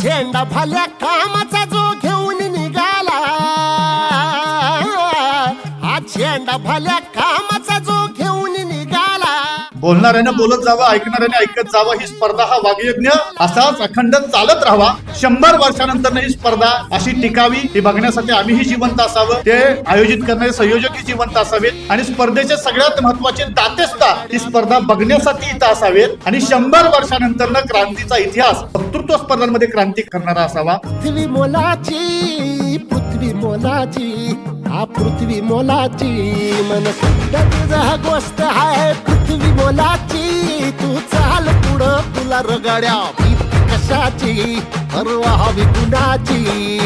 झेंडा फाल्या कामाचा जो घेऊन निघाला हा झेंडा फाल्या कामाचा जो घेऊन बोलणाऱ्यानं बोलत जावं ऐकणाऱ्याने ऐकत जावं ही स्पर्धा हा वागयज्ञ असाच अखंड चालत राहावा. शंभर वर्षानंतर ही स्पर्धा अशी टिकावी ही बघण्यासाठी आम्हीही जिवंत असावं ते आयोजित करणारे संयोजकही जिवंत असावेत. आणि स्पर्धेचे सगळ्यात महत्त्वाचे दातेस्ता ही स्पर्धा बघण्यासाठी इथं असावेत. आणि शंभर वर्षानंतर क्रांतीचा इतिहास वक्तृत्व स्पर्धांमध्ये क्रांती करणारा असावा. पृथ्वी मोलाची पृथ्वी मोलाची हा पृथ्वी मोलाची मन गोष्ट आहे रगड्या. भीती कशाची? परवा हवी कुणाची?